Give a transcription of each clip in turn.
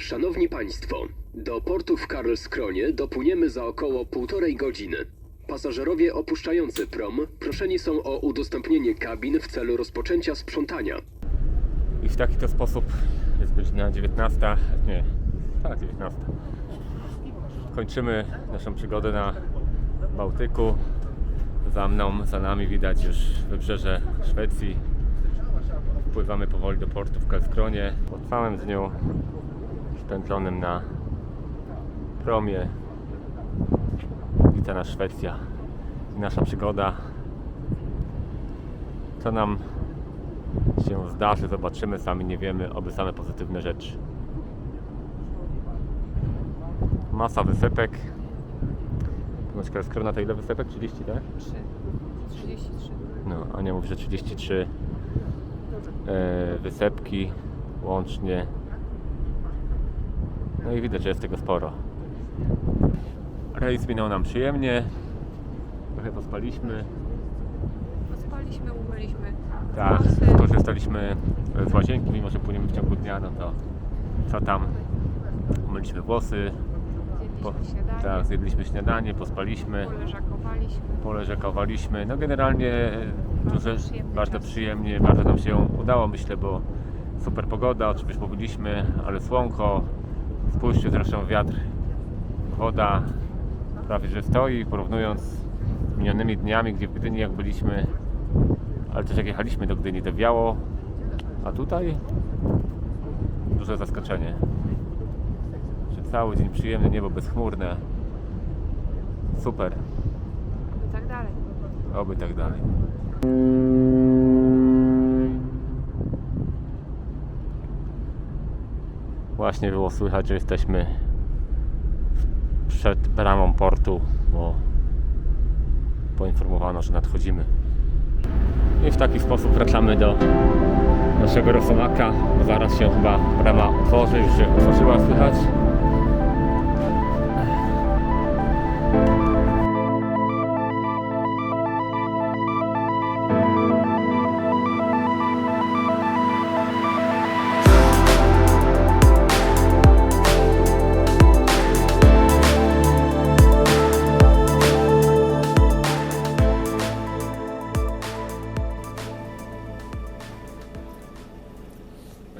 Szanowni Państwo, do portu w Karlskronie dopłyniemy za około półtorej godziny. Pasażerowie opuszczający prom proszeni są o udostępnienie kabin w celu rozpoczęcia sprzątania. I w taki to sposób jest godzina 19. Nie, tak, 19. Kończymy naszą przygodę na Bałtyku. Za mną, za nami widać już wybrzeże Szwecji. Wpływamy powoli do portu w Karlskronie. Po całym dniu spędzonym na promie wita nas Szwecja. I nasza przygoda. Co nam się zdarzy, zobaczymy, sami nie wiemy, oby same pozytywne rzeczy. Masa wysypek. Ponoć skrona to ile wysypek? 30, tak? 3. 33. No, Ania mówi, że 33 e, wysepki łącznie. No i widać, że jest tego sporo. Rejs minął nam przyjemnie. Trochę pospaliśmy. Spaliśmy, umyliśmy. Tak, skorzystaliśmy z łazienki, mimo że płyniemy w ciągu dnia, no to co tam? Umyliśmy włosy, po, Zjedliśmy śniadanie. tak, zjedliśmy śniadanie, pospaliśmy, Poleżakowaliśmy. poleżakowaliśmy. No generalnie e, Bardzo duże, przyjemny bardzo przyjemnie, bardzo nam się udało, myślę, bo super pogoda, o czym już mówiliśmy, ale słonko, spójrzcie zresztą wiatr, woda prawie że stoi, porównując z minionymi dniami, gdzie w Gdyni jak byliśmy, ale też jak jechaliśmy do Gdyni, to wiało, a tutaj duże zaskoczenie. Że cały dzień przyjemne niebo bezchmurne. Super, I tak dalej. oby tak dalej. Właśnie było słychać, że jesteśmy przed bramą portu, bo poinformowano, że nadchodzimy. I w taki sposób wracamy do naszego Rosomaka. Zaraz się chyba brama otworzy, już się otworzyła, słychać.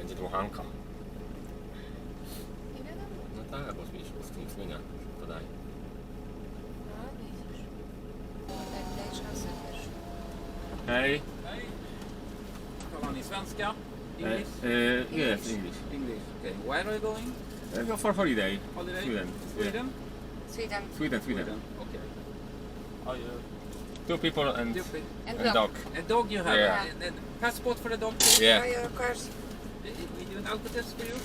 Będzie dmuchanka. Nie wiadomo. No tak, bo zmienisz ustnik zmienia. Podaj. A, widzisz. Daj, daj szansę też. Hej. Talar ni svenska? Uh, English? uh, yes, English. English. Okay. Where are you going? Uh, go for holiday. Holiday? Sweden. Sweden? Sweden. Sweden, Sweden. Okay. Are you? Two people and, Stupid. And and dog. A dog you have? Yeah. A, a passport for the dog? too? Yeah. your cars. We we do an alcotest for you?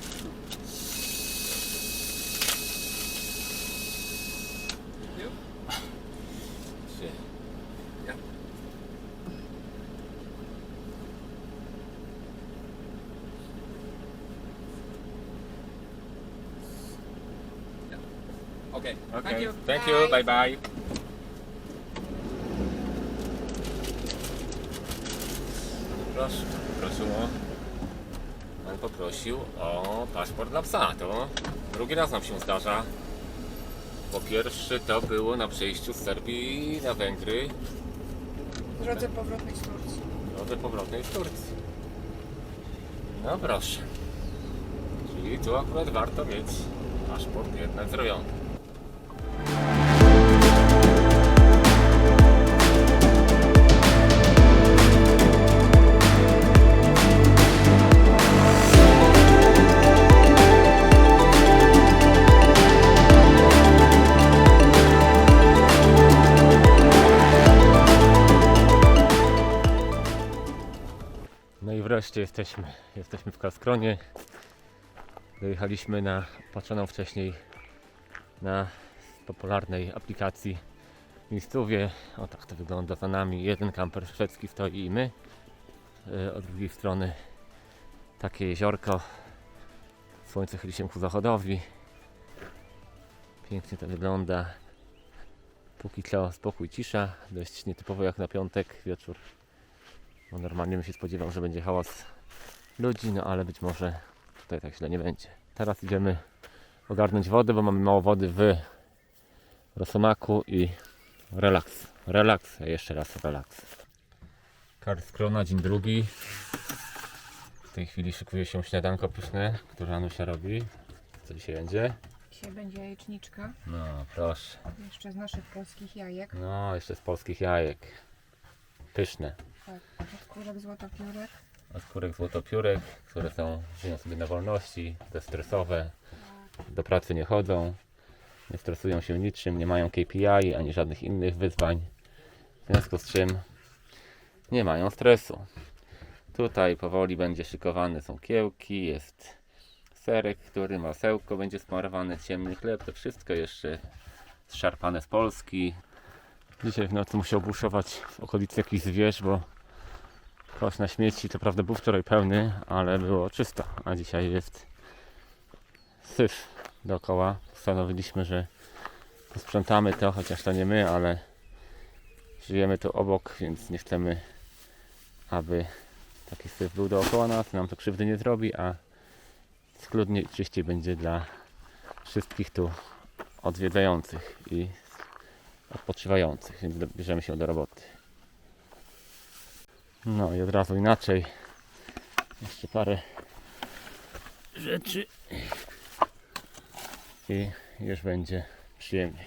You? Shit. Yeah. Yeah. Okay. Okay. Thank you. Thank you. Bye bye. Poprosił o paszport dla psa. To drugi raz nam się zdarza. Po pierwszy to było na przejściu z Serbii na Węgry W drodze powrotnej z Turcji. w drodze powrotnej z Turcji. No proszę. Czyli tu akurat warto mieć paszport jednak zrobiony. Wreszcie jesteśmy. Jesteśmy w Kaskronie. Dojechaliśmy na patrzoną wcześniej na popularnej aplikacji miejscowie. O tak to wygląda za nami. Jeden kamper szwedzki stoi i my. Yy, Od drugiej strony takie jeziorko. Słońce chyli się ku zachodowi. Pięknie to wygląda. Póki co spokój, cisza. Dość nietypowo jak na piątek wieczór. Bo normalnie bym się spodziewał, że będzie hałas ludzi, no ale być może tutaj tak źle nie będzie. Teraz idziemy ogarnąć wodę, bo mamy mało wody w Rosomaku i relaks. Relaks, a jeszcze raz relaks. Karlskrona, dzień drugi. W tej chwili szykuje się śniadanko pyszne, które Anusia robi. Co dzisiaj będzie? Dzisiaj będzie jajeczniczka. No, proszę. Jeszcze z naszych polskich jajek. No, jeszcze z polskich jajek. Pyszne. Tak. Odkurek złotopiórek. Od skórek złotopiórek, które są, żyją sobie na wolności, bezstresowe, do pracy nie chodzą, nie stresują się niczym, nie mają KPI ani żadnych innych wyzwań, w związku z czym nie mają stresu. Tutaj powoli będzie szykowany, są kiełki, jest serek, który masełko będzie smarowane, ciemny chleb, to wszystko jeszcze zszarpane z Polski. Dzisiaj w nocy musiał buszować w okolicy jakiś zwierz, bo Kosz na śmieci, to prawda był wczoraj pełny, ale było czysto, a dzisiaj jest syf dookoła. Postanowiliśmy, że posprzątamy to, chociaż to nie my, ale żyjemy tu obok, więc nie chcemy, aby taki syf był dookoła nas, nam to krzywdy nie zrobi, a schludniej i czyściej będzie dla wszystkich tu odwiedzających i odpoczywających, więc bierzemy się do roboty. No i od razu inaczej. Jeszcze parę rzeczy. I już będzie przyjemniej.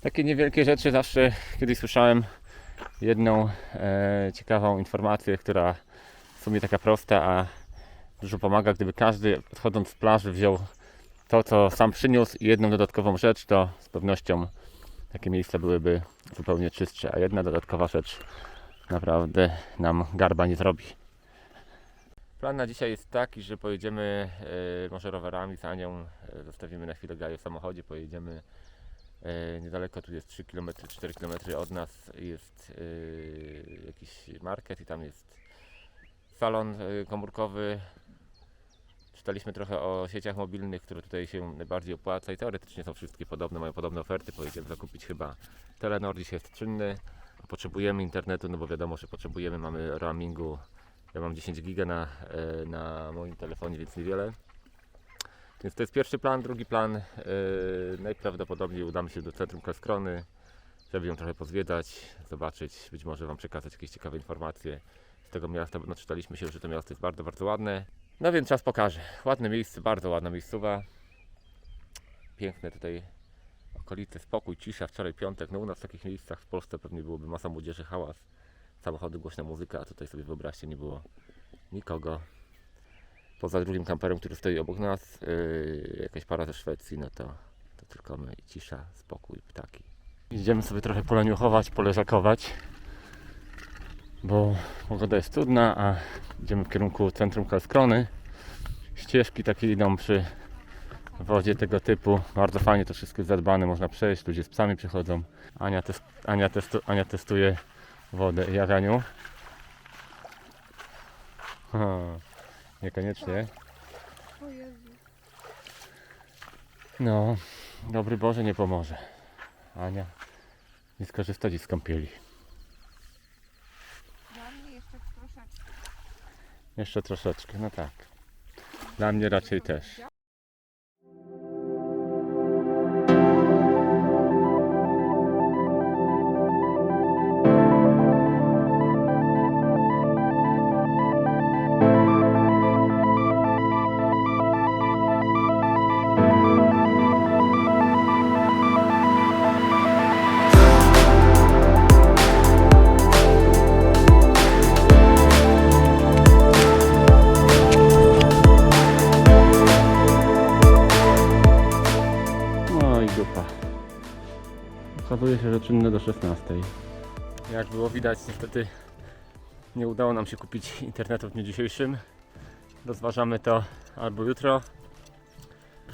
Takie niewielkie rzeczy zawsze kiedyś słyszałem jedną e, ciekawą informację, która w sumie taka prosta, a dużo pomaga, gdyby każdy odchodząc z plaży wziął to, co sam przyniósł i jedną dodatkową rzecz, to z pewnością takie miejsca byłyby zupełnie czystsze. A jedna dodatkowa rzecz naprawdę nam garba nie zrobi. Plan na dzisiaj jest taki, że pojedziemy e, może rowerami z Anią, e, zostawimy na chwilę Gaję w samochodzie, pojedziemy e, niedaleko, tu jest 3 km, 4 km od nas jest e, jakiś market i tam jest salon e, komórkowy. Czytaliśmy trochę o sieciach mobilnych, które tutaj się najbardziej opłaca i teoretycznie są wszystkie podobne, mają podobne oferty. Pojedziemy zakupić chyba Telenor, dzisiaj jest czynny. Potrzebujemy internetu, no bo wiadomo, że potrzebujemy, mamy roamingu. Ja mam 10 giga na, e, na moim telefonie, więc niewiele. Więc to jest pierwszy plan. Drugi plan, e, najprawdopodobniej udamy się do centrum Kaskrony, żeby ją trochę pozwiedzać, zobaczyć, być może Wam przekazać jakieś ciekawe informacje z tego miasta, bo naczytaliśmy się, że to miasto jest bardzo, bardzo ładne. No więc czas pokaże. Ładne miejsce, bardzo ładna miejscowa. Piękne tutaj okolice, spokój, cisza. Wczoraj piątek, no u nas w takich miejscach w Polsce pewnie byłoby masa młodzieży, hałas, samochody, głośna muzyka, a tutaj sobie wyobraźcie, nie było nikogo. Poza drugim kamperem, który stoi obok nas, yy, jakaś para ze Szwecji, no to, to tylko my i cisza, spokój, ptaki. Idziemy sobie trochę poleniuchować, poleżakować, bo pogoda jest cudna, a idziemy w kierunku centrum Kalskrony. Ścieżki takie idą przy wodzie tego typu. Bardzo fajnie to wszystko jest zadbane, można przejść, ludzie z psami przychodzą. Ania, test, Ania, testu, Ania testuje wodę. Jawianiu? Ha, niekoniecznie. No, dobry Boże nie pomoże. Ania nie skorzysta dziś z kąpieli. Dla mnie jeszcze troszeczkę. Jeszcze troszeczkę, no tak. Dla mnie raczej też. Że czynne do 16. Jak było widać, niestety nie udało nam się kupić internetu w dniu dzisiejszym. Rozważamy to albo jutro,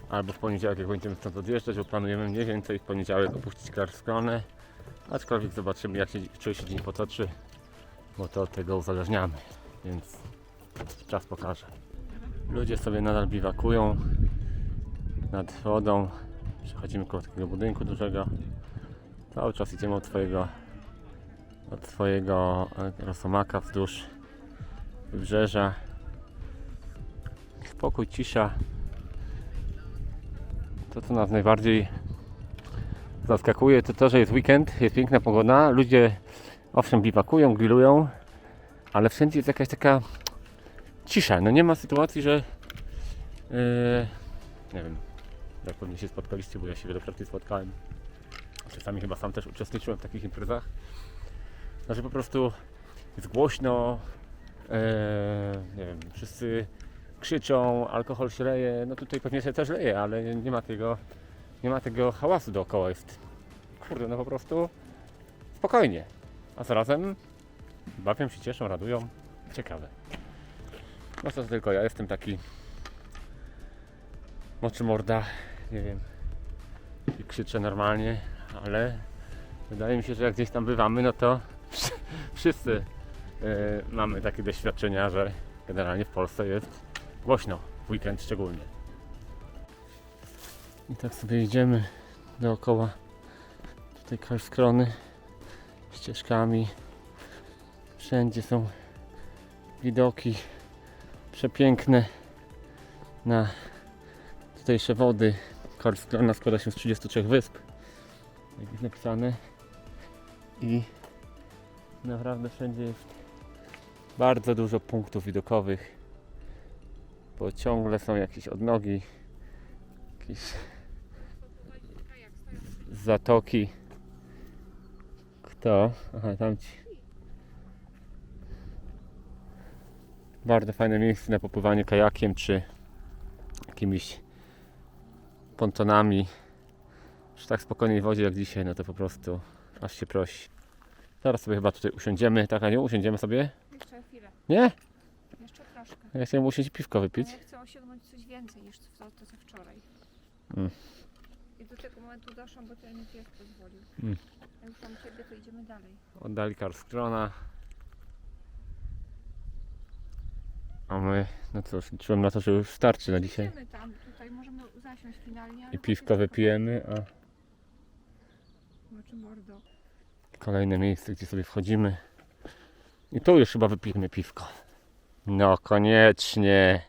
albo w poniedziałek, jak będziemy stąd odjeżdżać, bo planujemy mniej więcej w poniedziałek opuścić Karlskronę. Aczkolwiek zobaczymy, jak się się dzień potoczy, bo to od tego uzależniamy, więc czas pokaże. Ludzie sobie nadal biwakują nad wodą. Przechodzimy koło takiego budynku dużego. Cały czas idziemy od swojego od swojego e, rosomaka wzdłuż wybrzeża. Spokój, cisza. to co nas najbardziej zaskakuje, to to, że jest weekend, jest piękna pogoda, ludzie owszem biwakują, grillują, ale wszędzie jest jakaś taka cisza. No nie ma sytuacji, że yy, nie wiem, jak pewnie się spotkaliście, bo ja się wielokrotnie spotkałem. Czasami chyba sam też uczestniczyłem w takich imprezach. Znaczy po prostu jest głośno, yy, nie wiem, wszyscy krzyczą, alkohol się leje, no tutaj pewnie się też leje, ale nie ma tego, nie ma tego hałasu dookoła, jest kurde, no po prostu spokojnie, a zarazem bawią się, cieszą, radują, ciekawe. No to tylko ja jestem taki moczy morda, nie wiem, i krzyczę normalnie, ale wydaje mi się, że jak gdzieś tam bywamy, no to wszyscy e, mamy takie doświadczenia, że generalnie w Polsce jest głośno, w weekend szczególnie. I tak sobie idziemy dookoła tutaj Karlskrony ścieżkami. Wszędzie są widoki przepiękne na tutejsze wody. Karlskrona składa się z 33 wysp, jak jest napisane. I naprawdę wszędzie jest bardzo dużo punktów widokowych bo ciągle są jakieś odnogi, jakieś zatoki. Kto? Aha, tamci. Bardzo fajne miejsce na popływanie kajakiem czy jakimiś pontonami. Przy tak spokojnej wodzie jak dzisiaj, no to po prostu aż się prosi. Teraz sobie chyba tutaj usiądziemy. Tak, Aniu, usiądziemy sobie? Jeszcze chwilę, Nie? jeszcze troszkę. Ja chciałem usiąść i piwko wypić. Ale ja chcę osiągnąć coś więcej niż to, to co wczoraj. Mm. I do tego momentu doszłam, bo ten pies pozwolił. Mm. A już mam ciebie, to idziemy dalej. Oddali Karlskrona. A my, no cóż, liczyłem na to, że już starczy na dzisiaj. Idziemy tam, tutaj możemy zasiąść finalnie. ale I piwko wypijemy, a Mordo. kolejne miejsce, gdzie sobie wchodzimy. I tu już chyba wypijemy piwko. No koniecznie.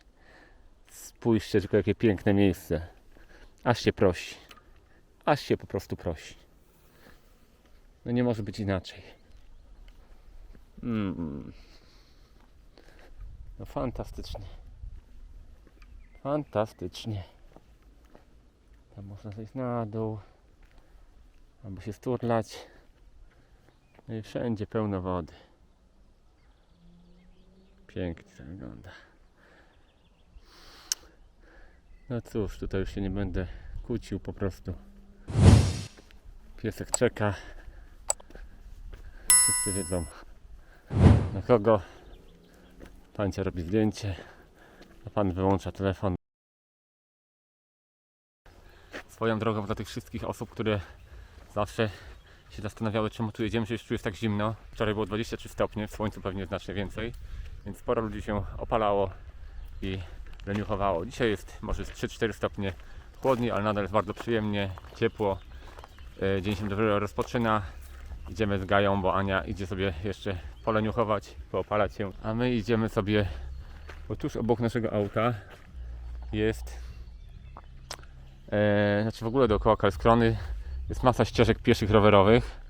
Spójrzcie tylko jakie piękne miejsce. Aż się prosi. Aż się po prostu prosi. No nie może być inaczej. Mm. No fantastycznie. Fantastycznie. Tam można zejść na dół. Albo się sturlać. No i wszędzie pełno wody. Pięknie to wygląda. No cóż, tutaj już się nie będę kłócił po prostu. Piesek czeka. Wszyscy wiedzą na kogo. Pancia robi zdjęcie, a pan wyłącza telefon. Swoją drogą dla tych wszystkich osób, które zawsze się zastanawiały, czemu tu jedziemy, że już tu jest tak zimno. Wczoraj było 23 stopnie, w słońcu pewnie znacznie więcej, więc sporo ludzi się opalało i leniuchowało. Dzisiaj jest może z 3-4 stopnie chłodniej, ale nadal jest bardzo przyjemnie, ciepło. E, Dzień się dobrze rozpoczyna. Idziemy z Gają, bo Ania idzie sobie jeszcze poleniuchować, poopalać się, a my idziemy sobie, bo tuż obok naszego auta jest, e, znaczy w ogóle dookoła Karlskrony jest masa ścieżek pieszych rowerowych,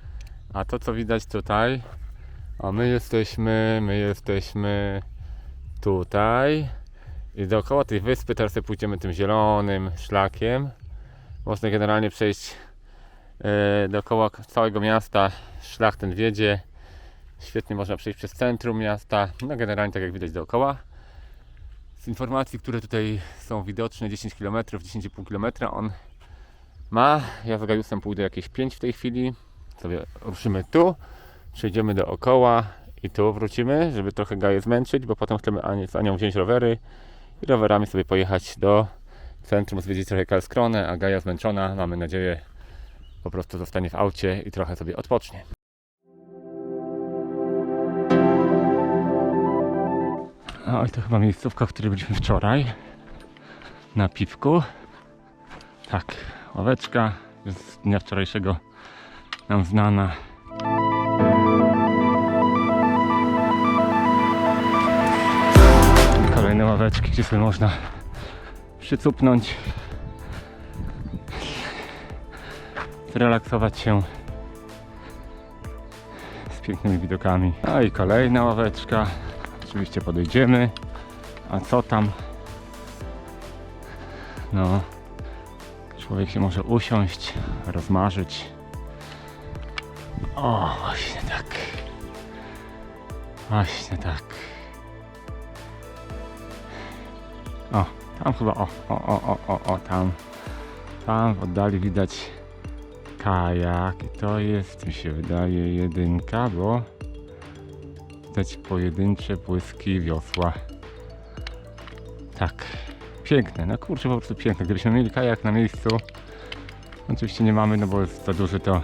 a to co widać tutaj, a my jesteśmy, my jesteśmy tutaj i dookoła tej wyspy teraz pójdziemy tym zielonym szlakiem. Można generalnie przejść e, dookoła całego miasta, szlak ten wiedzie. Świetnie można przejść przez centrum miasta, no generalnie tak jak widać dookoła. Z informacji, które tutaj są widoczne, 10 km, 10,5 km, on ma. Ja z Gajusem pójdę jakieś 5 w tej chwili. Sobie ruszymy tu, przejdziemy dookoła i tu wrócimy, żeby trochę Gaję zmęczyć, bo potem chcemy z Anią wziąć rowery i rowerami sobie pojechać do centrum, zwiedzić trochę Karlskronę, a Gaja zmęczona, mamy nadzieję, po prostu zostanie w aucie i trochę sobie odpocznie. Oj, to chyba miejscówka, w której byliśmy wczoraj. Na piwku. Tak, ławeczka z dnia wczorajszego nam znana. Kolejne ławeczki, gdzie sobie można przycupnąć. zrelaksować się z pięknymi widokami. No i kolejna ławeczka. Oczywiście podejdziemy. A co tam? No, człowiek się może usiąść, rozmarzyć. O, właśnie tak. Właśnie tak. O, tam chyba, o, o, o, o, o, tam. Tam w oddali widać kajak i to jest, mi się wydaje, jedynka, bo widać pojedyncze błyski wiosła. Tak, piękne, no kurczę, po prostu piękne. Gdybyśmy mieli kajak na miejscu, oczywiście nie mamy, no bo jest za duży to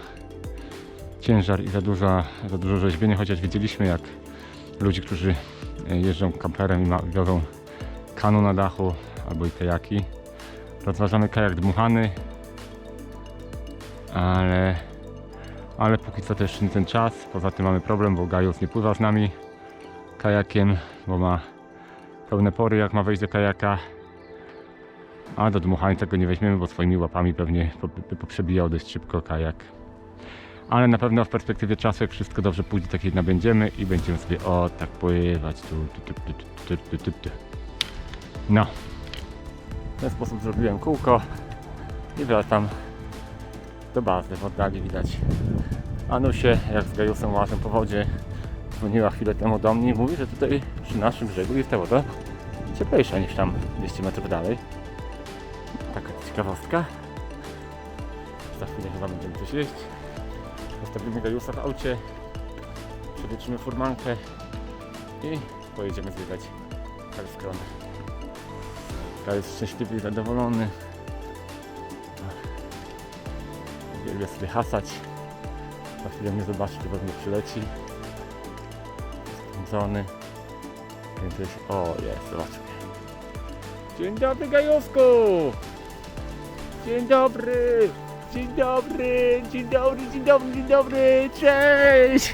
ciężar i za, duża, za dużo rzeźbienia, chociaż widzieliśmy jak ludzi, którzy e, jeżdżą kamperem i wiozą kanu na dachu albo i kajaki. Rozważamy kajak dmuchany, ale, ale póki co też nie ten czas. Poza tym mamy problem, bo Gajus nie pływa z nami kajakiem, bo ma pełne pory jak ma wejść do kajaka. A do dmuchania tego nie weźmiemy, bo swoimi łapami pewnie poprzebijał dość szybko kajak. Ale na pewno w perspektywie czasu, jak wszystko dobrze pójdzie, tak jednak będziemy i będziemy sobie o tak pływać. Tu, tu, tu, tu, tu, tu, tu. No. W ten sposób zrobiłem kółko i wracam do bazy. W oddali widać Anusie, jak z Gajusem łażę po wodzie. Dzwoniła chwilę temu do mnie i mówi, że tutaj przy naszym brzegu jest ta woda cieplejsza niż tam 200 metrów dalej. Ciekawostka. Za chwilę chyba będziemy coś jeść. Zostawimy Gajusa w aucie. Przewietrzymy furmankę i pojedziemy zwiedzać Karlskronę. Gajus szczęśliwy i zadowolony. Uwielbia sobie hasać. Za chwilę mnie zobaczy, to pewnie przyleci. Spędzony. Więc jest... O, jest, zobaczmy. Dzień dobry, Gajowsku! Dzień dobry! Dzień dobry! Dzień dobry, dzień dobry, dzień dobry! Cześć!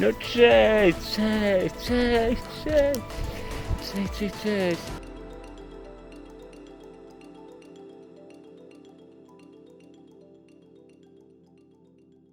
No cześć, cześć, cześć, cześć! Cześć, cześć, cześć!